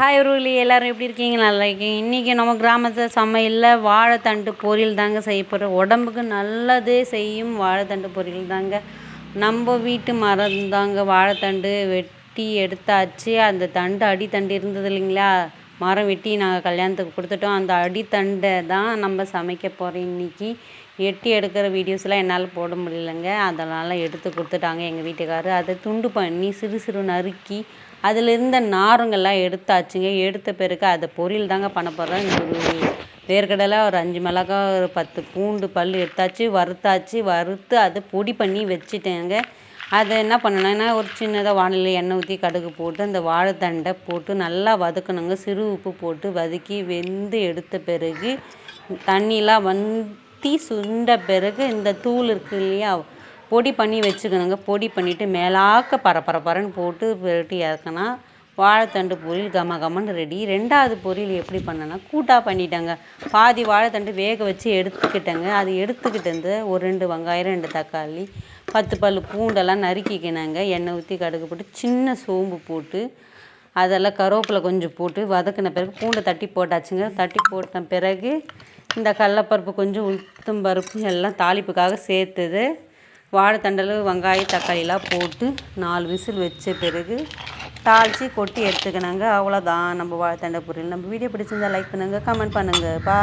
Hi உருளி எல்லோரும் எப்படி இருக்கீங்க? நல்லா இருக்கீங்க. இன்றைக்கி நம்ம கிராமத்து சமையலில் வாழைத்தண்டு பொரியல் தாங்க செய்ய போகிறோம் உடம்புக்கு நல்லதே செய்யும் வாழைத்தண்டு பொரியல் தாங்க. நம்ம வீட்டு மரம் தாங்க வாழைத்தண்டு வெட்டி எடுத்தாச்சு. அந்த தண்டு அடித்தண்டு இருந்தது இல்லைங்களா? மரம் வெட்டி நாங்கள் கல்யாணத்துக்கு கொடுத்துட்டோம். அந்த அடித்தண்டை தான் நம்ம சமைக்க போகிறோம் இன்றைக்கி எட்டி எடுக்கிற வீடியோஸ்லாம் என்னால் போட முடியலங்க. அதனால் எடுத்து கொடுத்துட்டாங்க எங்கள் வீட்டுக்காரர். அதை துண்டு பண்ணி சிறு சிறு நறுக்கி அதில் இருந்த நாருங்கள்லாம் எடுத்தாச்சுங்க. எடுத்த பிறகு அதை பொரியல் தாங்க பண்ண போகிறோம் இந்த ஒரு வேர்க்கடலை ஒரு அஞ்சு மிளகா ஒரு பத்து பூண்டு பல் எடுத்தாச்சு வறுத்தாச்சு. வறுத்து அதை பொடி பண்ணி வச்சுட்டேங்க. அதை என்ன பண்ணணும்னா ஒரு சின்னதாக வானிலை எண்ணெய் ஊற்றி கடுகு போட்டு அந்த வாழைத்தண்டை போட்டு நல்லா வதக்கணுங்க. சிறு உப்பு போட்டு வதக்கி வெந்து எடுத்த பிறகு தண்ணிலாம் வந்தி சுண்ட பிறகு இந்த தூள் இருக்குது இல்லையா பொடி பண்ணி வச்சுக்கணுங்க. பொடி பண்ணிவிட்டு மேலாக்க பர பர பரன்னு போட்டு விரட்டி இறக்குனா வாழைத்தண்டு பொரியல் கம கமன்னு ரெடி ரெண்டாவது பொரியல் எப்படி பண்ணேன்னா கூட்டாக பண்ணிட்டேங்க. பாதி வாழைத்தண்டு வேக வச்சு எடுத்துக்கிட்டேங்க. அது எடுத்துக்கிட்டு ஒரு ரெண்டு வெங்காயம் ரெண்டு தக்காளி பத்து பல் பூண்டெல்லாம் நறுக்கிக்கினாங்க. எண்ணெய் ஊற்றி கடுகு போட்டு சின்ன சோம்பு போட்டு அதெல்லாம் கருவேப்பிலை கொஞ்சம் போட்டு வதக்கின பிறகு பூண்டை தட்டி போட்டாச்சுங்க. தட்டி போட்ட பிறகு இந்த கடலப்பருப்பு கொஞ்சம் உளுத்தம் பருப்பு எல்லாம் தாளிப்புக்காக சேர்த்துது. வாழைத்தண்டல் வெங்காயம் தக்காளிலாம் போட்டு நாலு விசில் வச்ச பிறகு தாளித்து கொட்டி எடுத்துக்கினாங்க அவ்வளோதான் நம்ம வாழைத்தண்டை பொரியல் நம்ம வீடியோ பிடிச்சிருந்தா லைக் பண்ணுங்கள் கமெண்ட் பண்ணுங்கள் பா